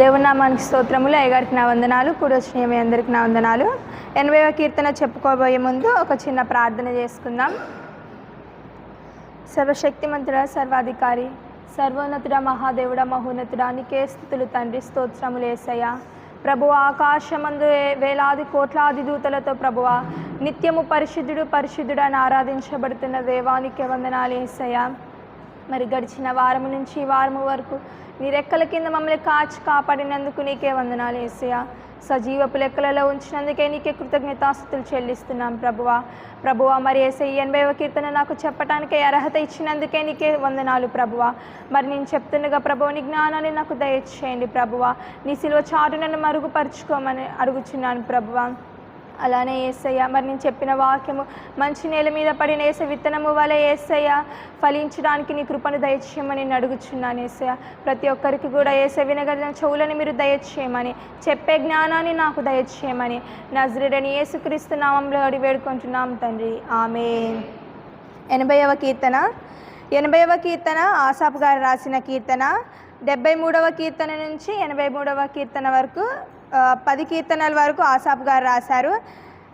దేవునామానికి స్తోత్రములు. అయ్యగారికి నా వందనాలు. కూడొచ్చిన మీ అందరికి నా వందనాలు. ఎనభైవ కీర్తన చెప్పుకోబోయే ముందు ఒక చిన్న ప్రార్థన చేసుకుందాం. సర్వశక్తిమంతుడ సర్వాధికారి సర్వోన్నతుడ మహాదేవుడ మహోన్నతుడా నీకే స్థుతులు తండ్రి స్తోత్రములు ఏసయ్య. ప్రభు ఆకాశమందు వేలాది కోట్లాది దూతలతో ప్రభువ నిత్యము పరిశుద్ధుడు పరిశుద్ధుడని ఆరాధించబడుతున్న దేవానికి వందనాలు ఏసయ్య. మరి గడిచిన వారము నుంచి ఈ వారము వరకు నీ రెక్కల కింద మమ్మల్ని కాచి కాపాడినందుకు నీకే వందనాలు ఏసయ్య. సజీవపు లెక్కలలో ఉంచినందుకే నీకే కృతజ్ఞతాస్తుతులు చెల్లిస్తున్నాం ప్రభువా. ప్రభువా మరి ఏసై ఎనభైవ కీర్తన నాకు చెప్పటానికి అర్హత ఇచ్చినందుకే నీకే వందనాలు ప్రభువా. మరి నేను చెప్తుండగా ప్రభువ నీ జ్ఞానాన్ని నాకు దయచేయండి ప్రభువా. నీ సిలువ చాటు నన్ను మరుగుపరుచుకోమని అడుగుచున్నాను ప్రభువా. అలానే ఏసయ్య మరి నేను చెప్పిన వాక్యము మంచి నేల మీద పడిన ఏస విత్తనము వల్ల ఏసయ్య ఫలించడానికి నీ కృపను దయచేయమని నేను అడుగుచున్నాను ఏసయ్య. ప్రతి ఒక్కరికి కూడా ఏస వినగలిగిన చెవులను మీరు దయచేయమని చెప్పే జ్ఞానాన్ని నాకు దయచేయమని నజరుడని ఏసుక్రీస్తు నామంలో అడి వేడుకుంటున్నాం తండ్రి. ఆమె ఎనభైవ కీర్తన ఎనభైవ కీర్తన ఆసాపు గారు రాసిన కీర్తన డెబ్బై మూడవ కీర్తన నుంచి ఎనభై మూడవ కీర్తన వరకు పది కీర్తనల వరకు ఆసాబ్ గారు రాశారు.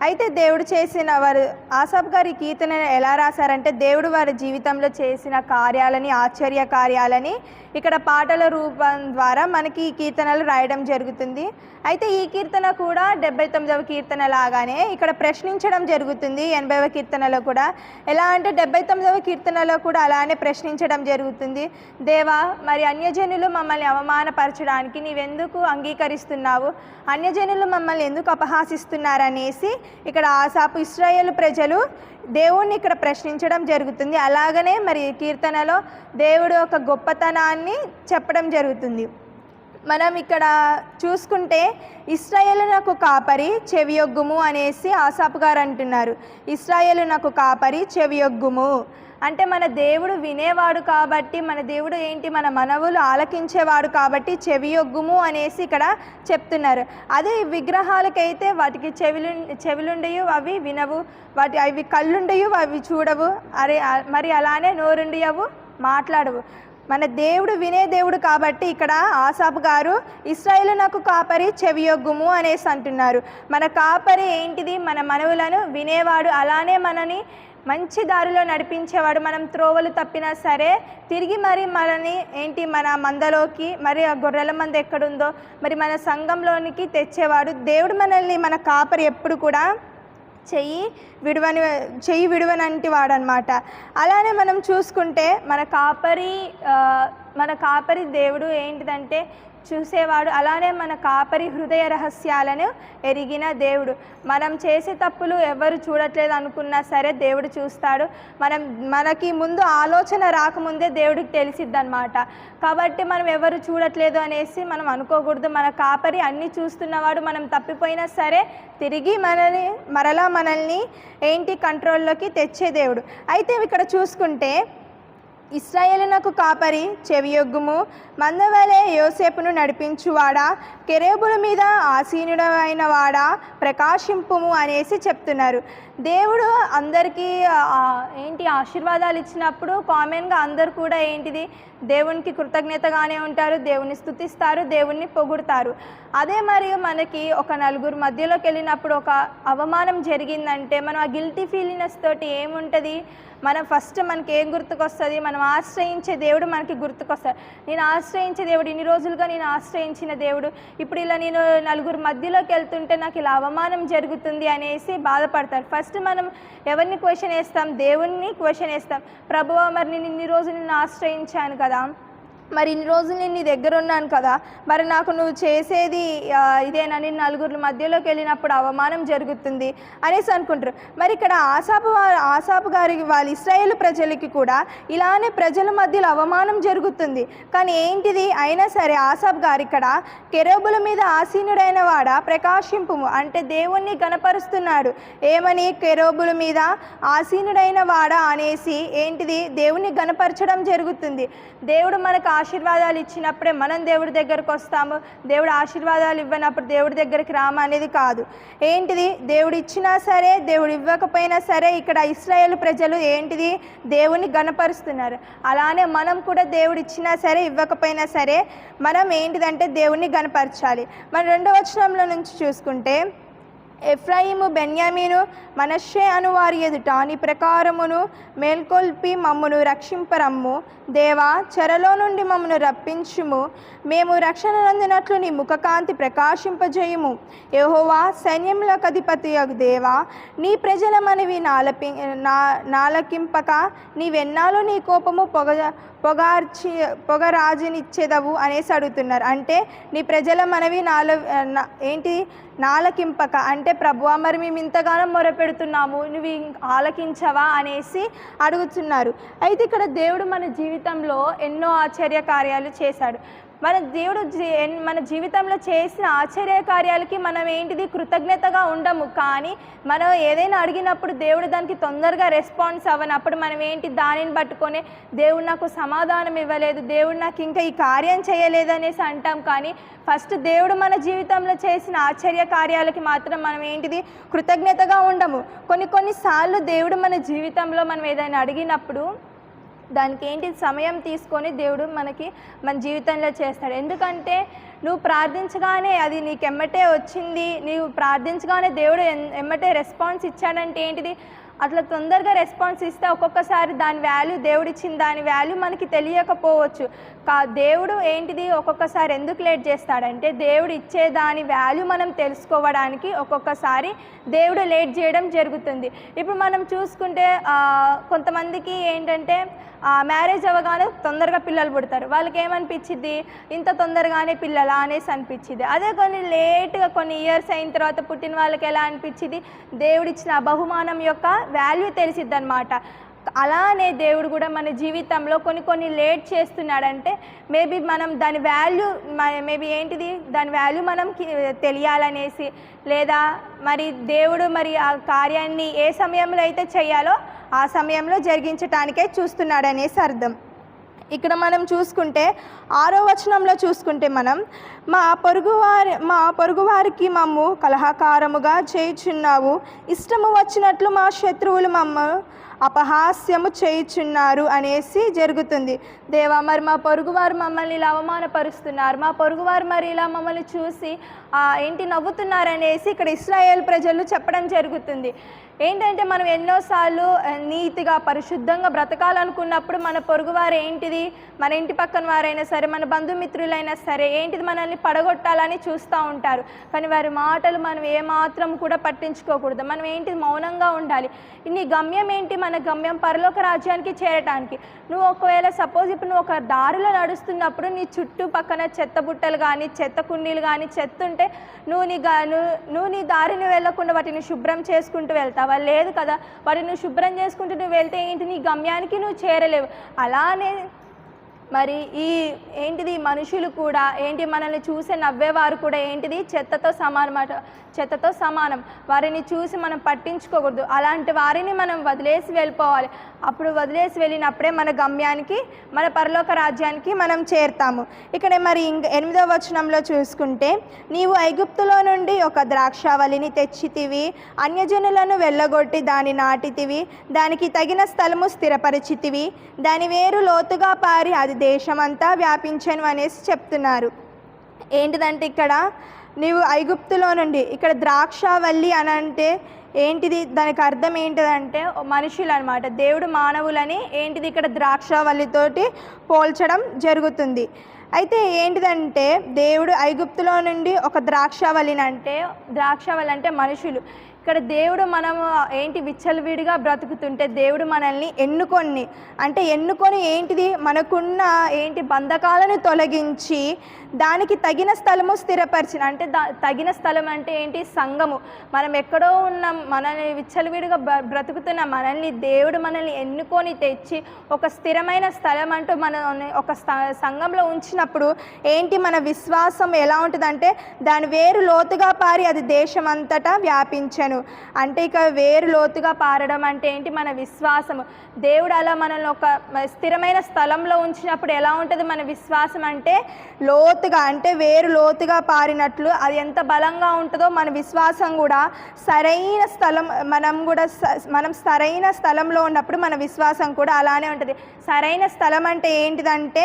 అయితే దేవుడు చేసిన వారు ఆసాబ్ గారు ఈ కీర్తన ఎలా రాశారంటే దేవుడు వారి జీవితంలో చేసిన కార్యాలని ఆశ్చర్య కార్యాలని ఇక్కడ పాటల రూపం ద్వారా మనకి ఈ కీర్తనలు రాయడం జరుగుతుంది. అయితే ఈ కీర్తన కూడా డెబ్బై తొమ్మిదవ కీర్తన లాగానే ఇక్కడ ప్రశ్నించడం జరుగుతుంది ఎనభైవ కీర్తనలో కూడా. ఎలా అంటే డెబ్బై తొమ్మిదవ కీర్తనలో కూడా అలానే ప్రశ్నించడం జరుగుతుంది. దేవా మరి అన్యజనులు మమ్మల్ని అవమానపరచడానికి నీవెందుకు అంగీకరిస్తున్నావు? అన్యజనులు మమ్మల్ని ఎందుకు అపహాసిస్తున్నారనేసి ఇక్కడ ఆసాపు ఇస్రాయేల్ ప్రజలు దేవుణ్ణి ఇక్కడ ప్రశ్నించడం జరుగుతుంది. అలాగనే మరి కీర్తనలో దేవుడు ఒక గొప్పతనాన్ని చెప్పడం జరుగుతుంది. మనం ఇక్కడ చూసుకుంటే ఇస్రాయేలు నాకు కాపరి చెవియొగ్గుము అనేసి ఆసాపు గారు అంటున్నారు. ఇస్రాయేలు నాకు కాపరి చెవియొగ్గుము అంటే మన దేవుడు వినేవాడు కాబట్టి మన దేవుడు ఏంటి మన మనవులు ఆలకించేవాడు కాబట్టి చెవియొగ్గుము అనేసి ఇక్కడ చెప్తున్నారు. అదే విగ్రహాలకైతే వాటికి చెవిలు చెవిలుండయు అవి వినవు. వాటి అవి కళ్ళుండయు అవి చూడవు. అరే మరి అలానే నోరుండియవు మాట్లాడవు. మన దేవుడు వినే దేవుడు కాబట్టి ఇక్కడ ఆసాపు గారు ఇస్రాయిలు నాకు కాపరి చెవియొగ్గుము అనేసి అంటున్నారు. మన కాపరి ఏంటిది? మన మనవులను వినేవాడు అలానే మనని మంచి దారిలో నడిపించేవాడు మనం త్రోవలు తప్పినా సరే తిరిగి మరి మనని ఏంటి మన మందలోకి మరి ఆ గొర్రెల మంద ఎక్కడుందో మరి మన సంఘంలోనికి తెచ్చేవాడు. దేవుడు మనల్ని మన కాపరి ఎప్పుడు కూడా చెయ్యి విడవని చెయ్యి విడవనంటి వాడనమాట. అలానే మనం చూసుకుంటే మన కాపరి మన కాపరి దేవుడు ఏంటిదంటే చూసేవాడు. అలానే మన కాపరి హృదయ రహస్యాలను ఎరిగిన దేవుడు. మనం చేసే తప్పులు ఎవరు చూడట్లేదు అనుకున్నా సరే దేవుడు చూస్తాడు. మనం మనకి ముందు ఆలోచన రాకముందే దేవుడికి తెలిసిద్ది అనమాట కాబట్టి మనం ఎవరు చూడట్లేదు అనేసి మనం అనుకోకూడదు. మన కాపరి అన్ని చూస్తున్నవాడు మనం తప్పిపోయినా సరే తిరిగి మనల్ని మరలా మనల్ని ఏంటి కంట్రోల్లోకి తెచ్చే దేవుడు. అయితే ఇక్కడ చూసుకుంటే ఇస్రాయేలునకు కాపరి చెవియొగ్గుము మందవలే యోసేపును నడిపించువాడా కెరేబుల మీద ఆసీనుడమైన వాడా ప్రకాశింపుము అనేసి చెప్తున్నారు. దేవుడు అందరికీ ఏంటి ఆశీర్వాదాలు ఇచ్చినప్పుడు కామన్గా అందరు కూడా ఏంటిది? దేవునికి కృతజ్ఞతగానే ఉంటారు దేవుని స్తుతిస్తారు దేవుణ్ణి పొగుడుతారు. అదే మరియు మనకి ఒక నలుగురు మధ్యలోకి వెళ్ళినప్పుడు ఒక అవమానం జరిగిందంటే మనం ఆ గిల్టీ ఫీలినెస్ తోటి ఏముంటుంది? మనం ఫస్ట్ మనకి ఏం గుర్తుకొస్తుంది? మనం ఆశ్రయించే దేవుడు మనకి గుర్తుకొస్తాడు. నేను ఆశ్రయించే దేవుడు ఇన్ని రోజులుగా నేను ఆశ్రయించిన దేవుడు ఇప్పుడు ఇలా నేను నలుగురు మధ్యలోకి వెళ్తుంటే నాకు ఇలా అవమానం జరుగుతుంది అనేసి బాధపడతారు. ఫస్ట్ మనం ఎవరిని క్వశ్చన్ వేస్తాం? దేవుణ్ణి క్వశ్చన్ వేస్తాం. ప్రభువ మరి నేను ఇన్ని రోజులు నేను ఆశ్రయించాను కదా. Ankara'dan మరి ఇన్ని రోజులు నేను నీ దగ్గర ఉన్నాను కదా మరి నాకు నువ్వు చేసేది ఇదేనని ఇదేనా? నేను నలుగురు మధ్యలోకి వెళ్ళినప్పుడు అవమానం జరుగుతుంది అనేసి అనుకుంటారు. మరి ఇక్కడ ఆసాపు వా- ఆసాపు గారి వాళ్ళ ఇస్రాయేల్ ప్రజలకి కూడా ఇలానే ప్రజల మధ్యలో అవమానం జరుగుతుంది. కానీ ఏంటిది? అయినా సరే ఆసాబ్ గారు ఇక్కడ కెరోబుల మీద ఆసీనుడైన వాడ ప్రకాశింపుము అంటే దేవుణ్ణి గణపరుస్తున్నాడు ఏమని? కెరోబుల మీద ఆసీనుడైన వాడ అనేసి ఏంటిది? దేవుణ్ణి గణపరచడం జరుగుతుంది. దేవుడు మనకు ఆశీర్వాదాలు ఇచ్చినప్పుడే మనం దేవుడి దగ్గరకు వస్తాము. దేవుడు ఆశీర్వాదాలు ఇవ్వనప్పుడు దేవుడి దగ్గరికి రామ అనేది కాదు. ఏంటిది? దేవుడు ఇచ్చినా సరే దేవుడు ఇవ్వకపోయినా సరే ఇక్కడ ఇస్రాయేల్ ప్రజలు ఏంటిది? దేవుని గణపరుస్తున్నారు అలానే మనం కూడా దేవుడు ఇచ్చినా సరే ఇవ్వకపోయినా సరే మనం ఏంటిదంటే దేవుణ్ణి గణపరచాలి మన రెండో వచనంలో నుంచి చూసుకుంటే ఎఫ్రాయిము బెన్యామీను మనషే అను వారి ఎదుట నీ ప్రకారమును మేల్కొల్పి మమ్మును రక్షింపరమ్ము. దేవా చెరలో నుండి మమ్మను రప్పించుము. మేము రక్షణ నందినట్లు నీ ముఖకాంతి ప్రకాశింపజేయుము. యహోవా సైన్యములకు అధిపతి దేవా నీ ప్రజల మనవి నాలపి నా నాలకింపక నీవెన్నాళ్ళు నీ కోపము పొగ పొగార్చి పొగరాజునిచ్చేదవు అనేసి అడుగుతున్నారు. అంటే నీ ప్రజల మనవి నాల ఏంటి? నాలకింపక. అంటే ప్రభువా మరి మేము ఇంతగానో మొరపెడుతున్నాము నువ్వు ఆలకించవా అనేసి అడుగుతున్నారు. అయితే ఇక్కడ దేవుడు మన జీవితంలో ఎన్నో ఆశ్చర్య కార్యాలు చేశాడు. మన దేవుడు జీ- ఎన్- మన జీవితంలో చేసిన ఆశ్చర్య కార్యాలకి మనం ఏంటిది? కృతజ్ఞతగా ఉండము. కానీ మనం ఏదైనా అడిగినప్పుడు దేవుడు దానికి తొందరగా రెస్పాన్స్ అవ్వనప్పుడు మనం ఏంటి? దానిని పట్టుకొని దేవుడు నాకు సమాధానం ఇవ్వలేదు. దేవుడు నాకు ఇంకా ఈ కార్యం చేయలేదనేసి అంటాం. కానీ ఫస్ట్ దేవుడు మన జీవితంలో చేసిన ఆశ్చర్య కార్యాలకి మాత్రం మనం ఏంటిది? కృతజ్ఞతగా ఉండము. కొన్ని కొన్నిసార్లు దేవుడు మన జీవితంలో మనం ఏదైనా అడిగినప్పుడు దానికి ఏంటి సమయం తీసుకొని దేవుడు మనకి మన జీవితంలో చేస్తాడు. ఎందుకంటే నువ్వు ప్రార్థించగానే అది నీకు ఎమ్మటే వచ్చింది. నీవు ప్రార్థించగానే దేవుడు ఎమ్మటే రెస్పాన్స్ ఇచ్చాడంటే ఏంటిది? అట్లా తొందరగా రెస్పాన్స్ ఇస్తే ఒక్కొక్కసారి దాని వాల్యూ దేవుడిచ్చిన దాని వాల్యూ మనకి తెలియకపోవచ్చు. కా దేవుడు ఏంటిది? ఒక్కొక్కసారి ఎందుకు లేట్ చేస్తాడంటే దేవుడు ఇచ్చే దాని వాల్యూ మనం తెలుసుకోవడానికి ఒక్కొక్కసారి దేవుడు లేట్ చేయడం జరుగుతుంది. ఇప్పుడు మనం చూసుకుంటే కొంతమందికి ఏంటంటే మ్యారేజ్ అవ్వగానే తొందరగా పిల్లలు పుడతారు. వాళ్ళకి ఏమనిపించింది ఇంత తొందరగానే పిల్లలా అనేసి అనిపించింది అదే కొన్ని లేట్గా కొన్ని ఇయర్స్ అయిన తర్వాత పుట్టిన వాళ్ళకి ఎలా అనిపించింది దేవుడిచ్చిన బహుమానం యొక్క వాల్యూ తెలిసిద్ది అనమాట అలానే దేవుడు కూడా మన జీవితంలో కొన్ని కొన్ని లేట్ చేస్తున్నాడంటే మేబీ మనం దాని వాల్యూ మేబీ ఏంటిది? దాని వాల్యూ మనం తెలియాలనేసి లేదా మరి దేవుడు మరి ఆ కార్యాన్ని ఏ సమయంలో అయితే చేయాలో ఆ సమయంలో జరిగించటానికే చూస్తున్నాడనేసి అర్థం. ఇక్కడ మనం చూసుకుంటే ఆరో వచనంలో చూసుకుంటే మనం మా పొరుగువారి మా పొరుగువారికి మమ్ము కలహకారముగా చేయుచున్నావు. ఇష్టము వచ్చినట్లు మా శత్రువులు మమ్మ అపహాస్యము చేయుచున్నారు అనేసి జరుగుతుంది. దేవా మరి మా పొరుగువారు మమ్మల్ని ఇలా అవమానపరుస్తున్నారు. మా పొరుగువారు మరి ఇలా మమ్మల్ని చూసి ఆ, ఏంటి నవ్వుతున్నారనేసి ఇక్కడ ఇస్రాయేల్ ప్రజలు చెప్పడం జరుగుతుంది. ఏంటంటే మనం ఎన్నోసార్లు నీతిగా పరిశుద్ధంగా బ్రతకాలనుకున్నప్పుడు మన పొరుగువారు ఏంటిది? మన ఇంటి పక్కన వారైనా సరే మన బంధుమిత్రులైనా సరే ఏంటిది? మనల్ని పడగొట్టాలని చూస్తూ ఉంటారు. కానీ వారి మాటలు మనం ఏమాత్రం కూడా పట్టించుకోకూడదు. మనం ఏంటిది? మౌనంగా ఉండాలి. నీ గమ్యం ఏంటి? మన గమ్యం పరలోక రాజ్యానికి చేరటానికి. నువ్వు ఒకవేళ సపోజ్ ఇప్పుడు నువ్వు ఒక దారిలో నడుస్తున్నప్పుడు నీ చుట్టూ పక్కన చెత్త బుట్టలు కానీ చెత్త కుండీలు కానీ చెత్త ఉంటే నువ్వు నీ గా నువ్వు నీ దారిని వెళ్ళకుండా వాటిని శుభ్రం చేసుకుంటూ వెళ్తావు? లేదు కదా. వాటిని నువ్వు శుభ్రం చేసుకుంటూ నువ్వు వెళ్తే ఏంటి? నీ గమ్యానికి నువ్వు చేరలేవు. అలానే మరి ఈ ఏంటిది మనుషులు కూడా ఏంటి మనల్ని చూసి నవ్వేవారు కూడా ఏంటిది? చెత్తతో సమానమాట చెత్తతో సమానం. వారిని చూసి మనం పట్టించుకోకూడదు. అలాంటి వారిని మనం వదిలేసి వెళ్ళిపోవాలి. అప్పుడు వదిలేసి వెళ్ళినప్పుడే మన గమ్యానికి మన పరలోక రాజ్యానికి మనం చేరుతాము. ఇక్కడ మరి ఇంక ఎనిమిదవ వచనంలో చూసుకుంటే నీవు ఐగుప్తులో నుండి ఒక ద్రాక్షావళిని తెచ్చితివి అన్యజనులను వెళ్ళగొట్టి దాని నాటితివి దానికి తగిన స్థలము స్థిరపరిచితివి దాని వేరు లోతుగా పారి అది దేశమంతా వ్యాపించను అనేసి చెప్తున్నారు. ఏంటిదంటే ఇక్కడ నీవు ఐగుప్తులో నుండి ఇక్కడ ద్రాక్షావల్లి అని అంటే ఏంటిది? దానికి అర్థం ఏంటిదంటే మనుషులు అనమాట దేవుడు మానవులని ఏంటిది ఇక్కడ ద్రాక్షావల్లితోటి పోల్చడం జరుగుతుంది. అయితే ఏంటిదంటే దేవుడు ఐగుప్తులో నుండి ఒక ద్రాక్షావళిని అంటే ద్రాక్షావళి అంటే మనుషులు. ఇక్కడ దేవుడు మనము ఏంటి విచ్చలవిడిగా బ్రతుకుతుంటే దేవుడు మనల్ని ఎన్నుకొని అంటే ఎన్నుకొని ఏంటిది? మనకున్న ఏంటి బంధకాలను తొలగించి దానికి తగిన స్థలము స్థిరపరిచిన అంటే దా తగిన స్థలం అంటే ఏంటి? సంఘము. మనం ఎక్కడో ఉన్నాం మనల్ని విచ్చలవిడిగా బ్రతుకుతున్న మనల్ని దేవుడు మనల్ని ఎన్నుకొని తెచ్చి ఒక స్థిరమైన స్థలం అంటూ మన ఒక స్థ- సంఘంలో ఉంచినప్పుడు ఏంటి మన విశ్వాసం ఎలా ఉంటుందంటే దాని వేరు లోతుగా పారి అది దేశమంతటా వ్యాపించను. అంటే ఇక వేరు లోతుగా పారడం అంటే ఏంటి? మన విశ్వాసము. దేవుడు అలా మనల్ని ఒక స్థిరమైన స్థలంలో ఉంచినప్పుడు ఎలా ఉంటుంది మన విశ్వాసం అంటే లోతు లోతుగా అంటే వేరు లోతుగా పారినట్లు అది ఎంత బలంగా ఉంటుందో మన విశ్వాసం కూడా సరైన స్థలం మనం కూడా మనం సరైన స్థలంలో ఉన్నప్పుడు మన విశ్వాసం కూడా అలానే ఉంటుంది. సరైన స్థలం అంటే ఏంటిదంటే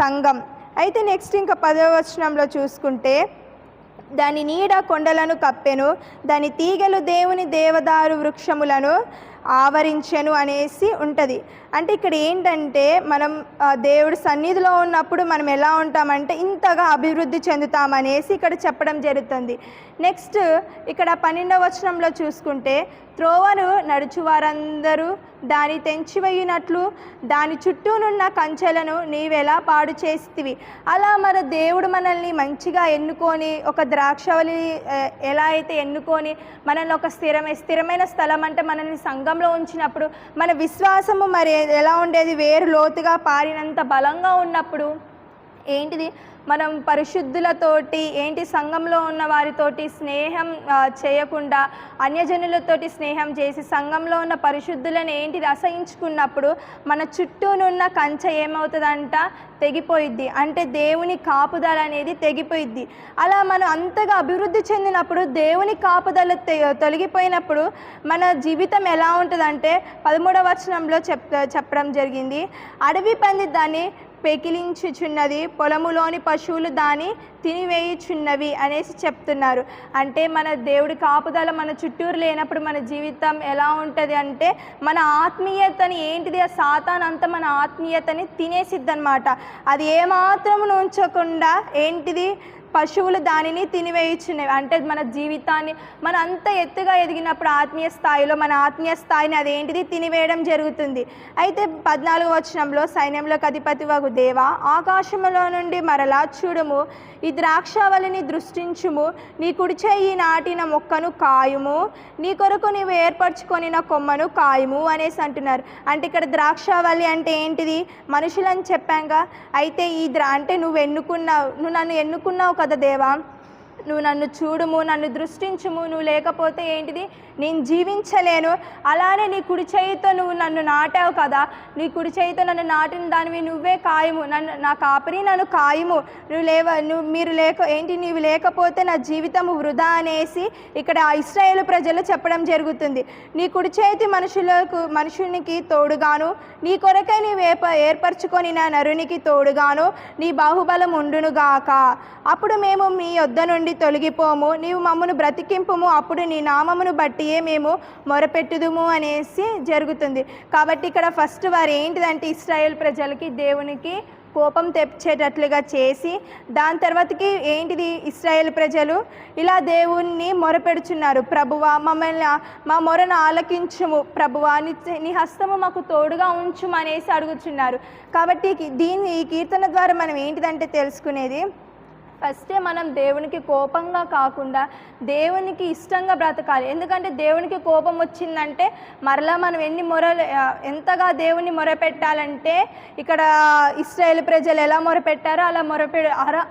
సంఘం. అయితే నెక్స్ట్ ఇంకా పదవ వచనంలో చూసుకుంటే దాని నీడ కొండలను కప్పెను దాని తీగలు దేవుని దేవదారు వృక్షములను ఆవరించెను అనేసి ఉంటుంది. అంటే ఇక్కడ ఏంటంటే మనం దేవుడు దేవుడి సన్నిధిలో ఉన్నప్పుడు మనం ఎలా ఉంటామంటే ఇంతగా అభివృద్ధి చెందుతామనేసి ఇక్కడ చెప్పడం జరుగుతుంది. నెక్స్ట్ ఇక్కడ పన్నెండవ వచనంలో చూసుకుంటే త్రోవను నడుచువారందరూ దాని తెంచివేయినట్లు దాని చుట్టూనున్న కంచెలను నీవెలా పాడు చేస్తివి? అలా మన దేవుడు మనల్ని మంచిగా ఎన్నుకొని ఒక ద్రాక్షవలి ఎలా అయితే ఎన్నుకొని మనల్ని ఒక స్థిరమైన స్థిరమైన స్థలం అంటే మనల్ని సంఘంలో ఉంచినప్పుడు మన విశ్వాసము మరి ఎలా ఉండేది? వేరు లోతుగా పారినంత బలంగా ఉన్నప్పుడు ఏంటిది? మనం పరిశుద్ధులతోటి ఏంటి సంఘంలో ఉన్న వారితోటి స్నేహం చేయకుండా అన్యజనులతోటి స్నేహం చేసి సంఘంలో ఉన్న పరిశుద్ధులను ఏంటి అసహించుకున్నప్పుడు మన చుట్టూనున్న కంచె ఏమవుతుందంట? తెగిపోయిద్ది. అంటే దేవుని కాపుదల అనేది తెగిపోయిద్ది. అలా మనం అంతగా అభివృద్ధి చెందినప్పుడు దేవుని కాపుదల తొలగిపోయినప్పుడు మన జీవితం ఎలా ఉంటుందంటే పదమూడవ వచనంలో చెప్ చెప్పడం జరిగింది. అడవి పంది దాన్ని పెకిలించుచున్నది. పొలములోని పశువులు దాన్ని తినివేయుచున్నవి అనేసి చెప్తున్నారు. అంటే మన దేవుడి కాపుదల మన చుట్టూరు లేనప్పుడు మన జీవితం ఎలా ఉంటుంది అంటే మన ఆత్మీయతని ఏంటిది? ఆ సాతాన్ అంతా మన ఆత్మీయతని తినేసిద్దనమాట అది ఏమాత్రం ఉంచకుండా ఏంటిది? పశువులు దానిని తినివేయుచున్నవి. అంటే మన జీవితాన్ని మన అంత ఎత్తుగా ఎదిగినప్పుడు ఆత్మీయ స్థాయిలో మన ఆత్మీయ స్థాయిని అదేంటిది? తినివేయడం జరుగుతుంది. అయితే పద్నాలుగు వచనంలో సైన్యంలోకి అధిపతి వగు దేవ ఆకాశములో నుండి మరలా చూడుము. ఈ ద్రాక్షావళిని దృష్టించుము. నీ కుడిచే ఈ నాటిన మొక్కను కాయుము. నీ కొరకు నీవు ఏర్పరచుకొనిన కొమ్మను కాయుము అనేసి అంటున్నారు. అంటే ఇక్కడ ద్రాక్షావళి అంటే ఏంటిది? మనుషులని చెప్పాంగా. అయితే ఈ ద్రా అంటే నువ్వు ఎన్నుకున్నావు నువ్వు నన్ను ఎన్నుకున్నావు కదా దేవా నువ్వు నన్ను చూడుము నన్ను దృష్టించుము నువ్వు లేకపోతే ఏంటిది? నేను జీవించలేను. అలానే నీ కుడి చేయితో నువ్వు నన్ను నాటావు కదా. నీ కుడి చేయితో నన్ను నాటిన దానివి నువ్వే కాయము. నన్ను నా కాపరి నన్ను కాయము. నువ్వు లేవ నువ్వు మీరు లేక ఏంటి? నీవు లేకపోతే నా జీవితము వృధా అనేసి ఇక్కడ ఆ ప్రజలు చెప్పడం జరుగుతుంది. నీ కుడి చేతి మనుషులకు మనుషునికి తోడుగాను. నీ కొరకై నీవు ఏప ఏర్పరచుకొని నా నరునికి తోడుగాను. నీ బాహుబలం ఉండునుగాక. అప్పుడు మేము మీ యొద్ద నుండి తొలగిపోము నీవు మమ్మను బ్రతికింపుము అప్పుడు నీ నామమును బట్టియే మేము మొరపెట్టుదుము అనేసి జరుగుతుంది. కాబట్టి ఇక్కడ ఫస్ట్ వారు ఏంటిదంటే ఇస్రాయేల్ ప్రజలకి దేవునికి కోపం తెచ్చేటట్లుగా చేసి దాని తర్వాతకి ఏంటిది ఇస్రాయేల్ ప్రజలు? ఇలా దేవుణ్ణి మొరపెడుచున్నారు. ప్రభువా మమ్మల్ని మా మొరను ఆలకించుము. ప్రభువా నీ నీ హస్తము మాకు తోడుగా ఉంచుము అనేసి అడుగుచున్నారు. కాబట్టి దీన్ని ఈ కీర్తన ద్వారా మనం ఏంటిదంటే తెలుసుకునేది ఫస్టే మనం దేవునికి కోపంగా కాకుండా దేవునికి ఇష్టంగా బ్రతకాలి. ఎందుకంటే దేవునికి కోపం వచ్చిందంటే మరలా మనం ఎన్ని మొరలు ఎంతగా దేవుని మొరపెట్టాలంటే ఇక్కడ ఇస్రాయేల్ ప్రజలు ఎలా మొరపెట్టారో అలా మొరపె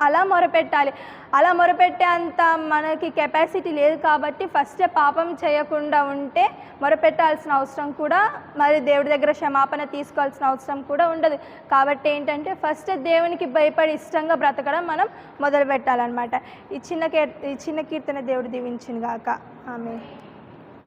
అలా మొరపెట్టాలి అలా మొరపెట్టే అంత మనకి కెపాసిటీ లేదు కాబట్టి ఫస్టే పాపం చేయకుండా ఉంటే మొరపెట్టాల్సిన అవసరం కూడా మరి దేవుడి దగ్గర క్షమాపణ తీసుకోవాల్సిన అవసరం కూడా ఉండదు. కాబట్టి ఏంటంటే ఫస్ట్ దేవునికి భయపడి ఇష్టంగా బ్రతకడం మనం మొదలు పెట్టాలన్నమాట ఈ చిన్న కీర్ ఈ చిన్న కీర్తన దేవుడు దీవించిన గాక ఆమె